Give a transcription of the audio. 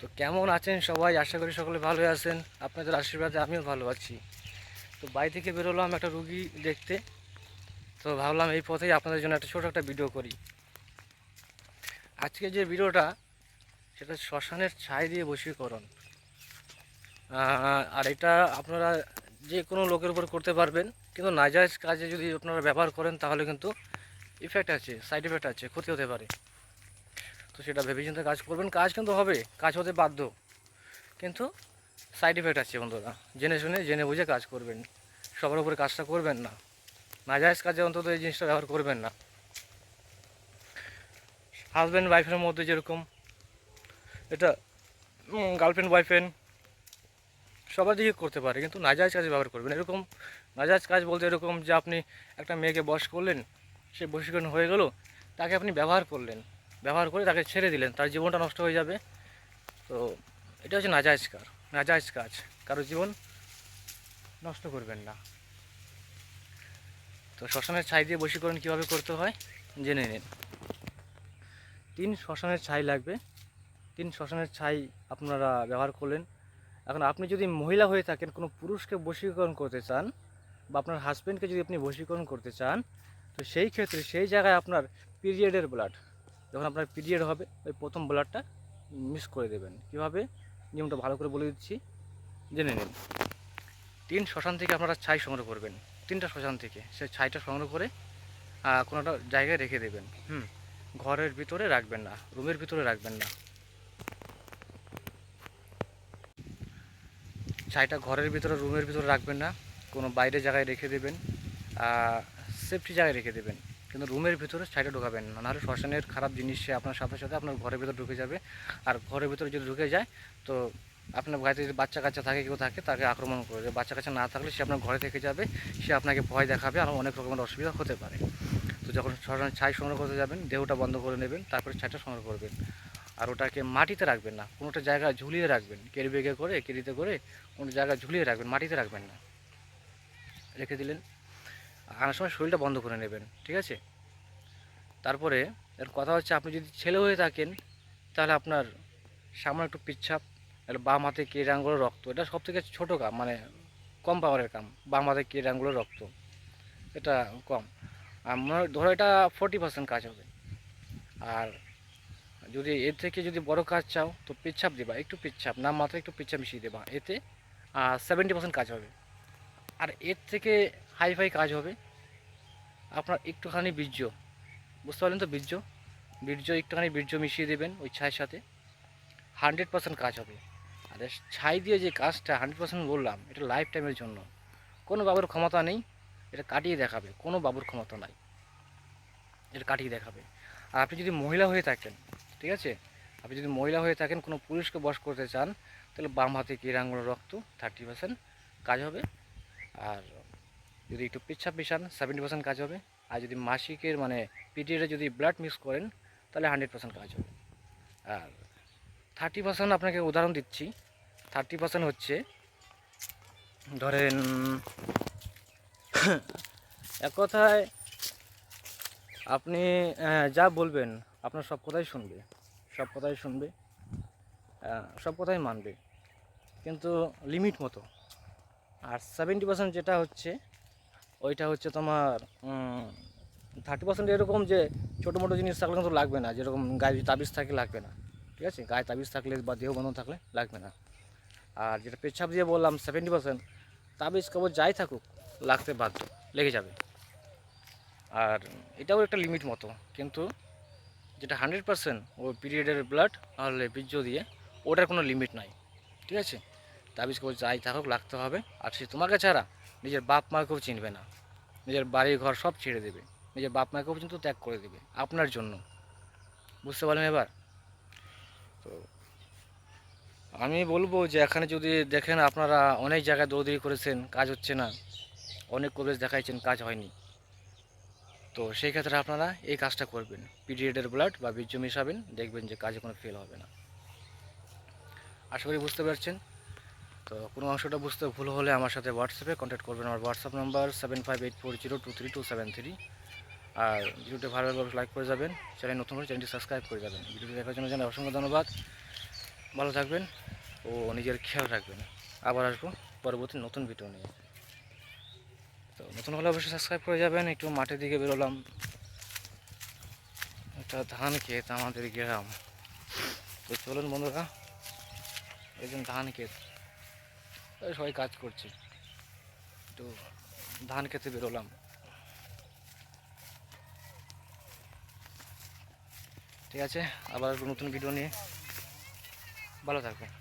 তো কেমন আছেন সবাই? আশা করি সকলে ভালো আছেন। আপনাদের আশীর্বাদে আমিও ভালো আছি। তো বাড়ি থেকে বেরোলাম একটা রুগী দেখতে। তো ভাবলাম এই পথেই আপনাদের জন্য একটা ছোটো একটা ভিডিও করি। আজকে যে ভিডিওটা সেটা শ্মশানের ছাই দিয়ে বশীকরণ। আহ, আর এটা আপনারা যে কোনো লোকের উপর করতে পারবেন। কিন্তু নাজায়জ কাজে যদি আপনারা ব্যবহার করেন তাহলে কিন্তু ইফেক্ট আছে সাইড এফেক্ট আছে ক্ষতি হতে পারে। তো সেটা ভেবেচিন্তে কাজ করবেন। কাজ কিন্তু হবে, কাজ হতে বাধ্য। কিন্তু সাইড এফেক্ট আছে বন্ধুরা। জেনে শুনে, জেনে বুঝে কাজ করবেন। সবার উপরে কাজটা করবেন না। নাজায়জ কাজে অন্তত এই জিনিসটা ব্যবহার করবেন না। হাজব্যান্ড ওয়াইফের মধ্যে যেরকম, এটা গার্লফ্রেন্ড বয়ফ্রেন্ড সবার দিকে করতে পারে, কিন্তু নাজায়জ কাজে ব্যবহার করবেন এরকম, নাজায়জ কাজ বলতে এরকম যে আপনি একটা মেয়েকে বশ করলেন, সে বশীকরণ হয়ে গেল, তাকে আপনি ব্যবহার করলেন। ব্যবহার করে তাকে ছেড়ে দিলেন, তার জীবনটা নষ্ট হয়ে যাবে। তো এটা হচ্ছে নাজায়জ কাজ নাজায়জ কাজ কারও জীবন নষ্ট করবেন না। তো শ্মশানের ছাই দিয়ে বশীকরণ কীভাবে করতে হয়, জেনে নিন। তিন শ্মশানের ছাই লাগবে। তিন শ্মশানের ছাই আপনারা ব্যবহার করলেন। এখন আপনি যদি মহিলা হয়ে থাকেন, কোনো পুরুষকে বশীকরণ করতে চান, বা আপনার হাজব্যান্ডকে যদি আপনি বশীকরণ করতে চান, তো সেই ক্ষেত্রে সেই জায়গায় আপনার পিরিয়ডের ব্লাড যখন আপনার পিরিয়ড হবে, ওই প্রথম ব্লাডটা মিস করে দেবেন। কীভাবে? নিয়মটা ভালো করে বলে দিচ্ছি। জেনে নিন। তিন শ্মশান থেকে আপনারা ছাই সংগ্রহ করবেন। তিনটা শ্মশান থেকে। সেই ছাইটা সংগ্রহ করে কোনো একটা জায়গায় রেখে দেবেন। হুম? ঘরের ভিতরে রাখবেন না। রুমের ভিতরে রাখবেন না। ছাইটা ঘরের ভিতরে, রুমের ভিতরে রাখবেন না। কোনো বাইরে জায়গায় রেখে দেবেন। সেফটি জায়গায় রেখে দেবেন। কিন্তু রুমের ভিতরে ছাইটা ঢোকাবেন না। নাহলে শ্মশানের খারাপ জিনিস, সে আপনার সাথে সাথে আপনার ঘরের ভিতরে ঢুকে যাবে। আর ঘরের ভিতরে যদি ঢুকে যায়, তো আপনার বাড়িতে যদি বাচ্চা কাচ্চা থাকে, কেউ থাকে, তাকে আক্রমণ করবে বাচ্চা কাচ্চা না থাকলে সে আপনার ঘরে থেকে যাবে, সে আপনাকে ভয় দেখাবে, আর অনেক রকমের অসুবিধা হতে পারে। তো যখন শ্মশানে ছাই সংগ্রহ করতে যাবেন, দেহটা বন্ধ করে নেবেন, তারপরে ছাইটা সংগ্রহ করবেন। আর ওটাকে মাটিতে রাখবেন না, কোনোটা জায়গায় ঝুলিয়ে রাখবেন কেরি বেগে করে কেরিতে করে কোনো জায়গায় ঝুলিয়ে রাখবেন, মাটিতে রাখবেন না। রেখে দিলেন। আনার সময় শরীরটা বন্ধ করে নেবেন, ঠিক আছে? তারপরে এর কথা হচ্ছে আপনি যদি ছেলে হয়ে থাকেন, তাহলে আপনার সামনে একটু পিচ্ছাপ বাম হাতে কেড়ে আঙ্গুলো রক্ত, এটা সব থেকে ছোটো কাম মানে কম পাওয়ারের কাম, বাম হাতে কেড়ে আঙ্গুলো রক্ত, এটা কম। হয়, ধরো এটা ফোর্টি পার্সেন্ট কাজ হবে। আর যদি এর থেকে যদি বড় কাজ চাও, তো পিচ্ছাপ দেবা, একটু পিচ্ছাপ, না মাত্র একটু পিচ্ছাপ মিশিয়ে দেবা, এতে সেভেন্টি পার্সেন্ট কাজ হবে। আর এর থেকে হাই ফাই কাজ হবে। আপনার একটুখানি বীর্য, বুঝতে পারলেন তো বীর্য? বীর্য একটুখানি বীর্য মিশিয়ে দেবেন ওই ছাইয়ের সাথে। হান্ড্রেড পার্সেন্ট কাজ হবে। আর ছাই দিয়ে যে কাজটা হান্ড্রেড পার্সেন্ট বললাম, এটা লাইফ টাইমের জন্য। কোনো বাবুর ক্ষমতা নেই, এটা কাটিয়ে দেখাবে। কোনো বাবুর ক্ষমতা নাই, এটা কাটিয়ে দেখাবে। আর আপনি যদি মহিলা হয়ে থাকেন, ঠিক আছে? আপনি যদি মহিলা হয়ে থাকেন, কোনো পুরুষকে বশ করতে চান, তাহলে বাম হাতে কিরাঙ্গুলো রক্ত থার্টি পার্সেন্ট কাজ হবে। আর যদি একটু পেচ্ছাপ মিশান সেভেন্টি পার্সেন্ট কাজ হবে। আর যদি মাসিকের মানে পিরিয়ডে যদি ব্লাড মিক্স করেন, তাহলে হান্ড্রেড পার্সেন্ট কাজ হবে। আর থার্টি পার্সেন্ট আপনাকে উদাহরণ দিচ্ছি। থার্টি পার্সেন্ট হচ্ছে, ধরেন, এক কথায় আপনি যা বলবেন, আপনার সব কথাই শুনবে, সব কথাই শুনবে সব কথাই মানবে। কিন্তু লিমিট মতো। আর সেভেন্টি পার্সেন্ট যেটা হচ্ছে ওইটা হচ্ছে তোমার থার্টি পার্সেন্ট এরকম যে ছোটো মোটো জিনিস থাকলে কিন্তু লাগবে না, যেরকম গায়ে তাবিজ থাকলে লাগবে না, ঠিক আছে? গায়ে তাবিজ থাকলে বা দেহ বন্ধন থাকলে লাগবে না। আর যেটা পেচ্ছাপ দিয়ে বললাম সেভেন্টি পার্সেন্ট তাবিজ কবর যাই থাকুক, লাগতে বাধ্য, লেগে যাবে। আর এটাও একটা লিমিট মতো, কিন্তু যেটা হান্ড্রেড পার্সেন্ট ও পিরিয়ডের ব্লাড নাহলে বীর্য দিয়ে, ওটার কোনো লিমিট নাই, ঠিক আছে? তাবিজ কবর যাই থাকুক, লাগতে হবে। আর সে তোমাকে ছাড়া নিজের বাপ মাকেও চিনবে না। নিজের বাড়ি ঘর সব ছেড়ে দেবে। নিজের বাপ মাকেও কিন্তু ত্যাগ করে দেবে, আপনার জন্য। বুঝতে পারলেন এবার? তো আমি বলব যে এখানে যদি দেখেন আপনারা অনেক জায়গায় দৌড়দৌড়ি করেছেন, কাজ হচ্ছে না। অনেক কলেজ দেখাইছেন, কাজ হয়নি। তো সেই ক্ষেত্রে আপনারা এই কাজটা করবেন। পিরিয়ডের ব্লাড বা বীর্য মেশাবেন, দেখবেন যে কাজে কোনো ফেল হবে না। আশা করি বুঝতে পারছেন। তো কোনো অংশটা বুঝতে ভুল হলে আমার সাথে হোয়াটসঅ্যাপে কন্ট্যাক্ট করবেন। আমার WhatsApp number seven five eight four zero two three two seven three আর ভিডিওটি ভালো লাগলে লাইক করে যাবেন, চ্যানেল নতুন হলে চ্যানেলটি সাবস্ক্রাইব করে যাবেন। ভিডিওটি দেখার জন্য জানাই অসংখ্য ধন্যবাদ। ভালো থাকবেন ও নিজের খেয়াল রাখবেন। আবার আসব পরবর্তী নতুন ভিডিও নিয়ে। তো নতুন হলে অবশ্যই সাবস্ক্রাইব করে যাবেন, একটু মাঠের দিকে বেরোলাম। একটা ধান ক্ষেত আমাদের গ্রাম। তো চলুন বন্ধুরা যে ধান ক্ষেত। সবাই কাজ করছে। একটু ধান খেতে বেরোলাম। ঠিক আছে, আবার নতুন ভিডিও নিয়ে। ভালো থাকবেন।